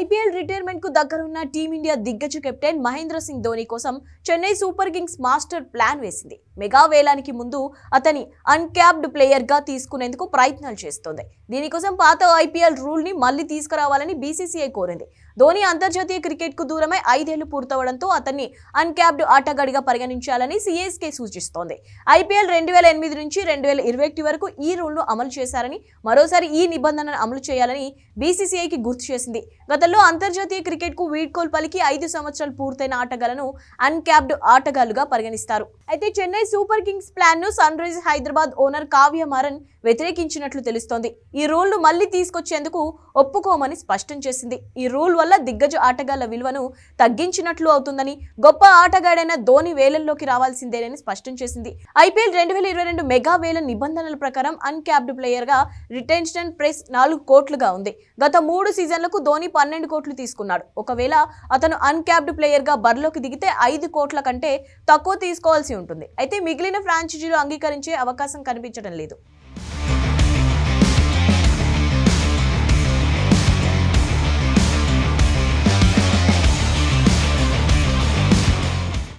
IPL రిటైర్మెంట్కు దగ్గరున్న team India దిగ్గజ captain Mahindra Singh Dhoni కోసం Chennai super kings master plan వేసింది. మెగా వేలానికి ముందు అతని అన్క్యాప్డ్ ప్లేయర్గా తీసుకునేందుకు ప్రయత్నాలు చేస్తోంది. దీనికోసం పాత ఐపీఎల్ రూల్ని మళ్ళీ తీసుకురావాలని బీసీసీఐ కోరింది. ధోని అంతర్జాతీయ క్రికెట్కు దూరమై ఐదేళ్ళు పూర్తవడంతో అతన్ని అన్క్యాప్డ్ ఆటగాడిగా పరిగణించాలని సిఎస్కే సూచిస్తోంది. ఐపీఎల్ రెండు వేల ఎనిమిది నుంచి రెండు వేల ఇరవై ఒకటి వరకు ఈ రూల్ను అమలు చేశారని మరోసారి ఈ నిబంధనను అమలు చేయాలని బీసీసీఐకి గుర్తు చేసింది. గత గతంలో అంతర్జాతీయ క్రికెట్కు వీడ్కోల్ పలికి ఐదు సంవత్సరాలు పూర్తయిన ఆటగాళ్ళను అన్క్యాప్డ్ ఆటగాళ్ళుగా పరిగణిస్తారు. అయితే చెన్నై సూపర్ కింగ్స్ ప్లాన్ను sun rise Hyderabad owner Kavya Maran వ్యతిరేకించినట్లు తెలుస్తోంది. ఈ రూల్ను మళ్ళీ తీసుకొచ్చేందుకు ఒప్పుకోమని స్పష్టం చేసింది. ఈ రూల్ వల్ల దిగ్గజ ఆటగాళ్ళ విలువను తగ్గించినట్లు అవుతుందని గొప్ప ఆటగాడైన ధోని వేలల్లోకి రావాల్సిందేనని స్పష్టం చేసింది. ఐపీఎల్ రెండు వేల ఇరవై రెండు మెగా వేల నిబంధనల ప్రకారం అన్క్యాప్డ్ ప్లేయర్గా రిటెన్షన్ ప్రెస్ నాలుగు కోట్లుగా ఉంది. గత మూడు సీజన్లకు ధోని పన్నెండు కోట్లు తీసుకున్నాడు. ఒకవేళ అతను అన్క్యాప్డ్ ప్లేయర్గా బరిలోకి దిగితే ఐదు కోట్ల కంటే తక్కువ తీసుకోవాల్సి ఉంటుంది. అయితే మిగిలిన ఫ్రాంచైజీలు అంగీకరించే అవకాశం కనిపించడం లేదు.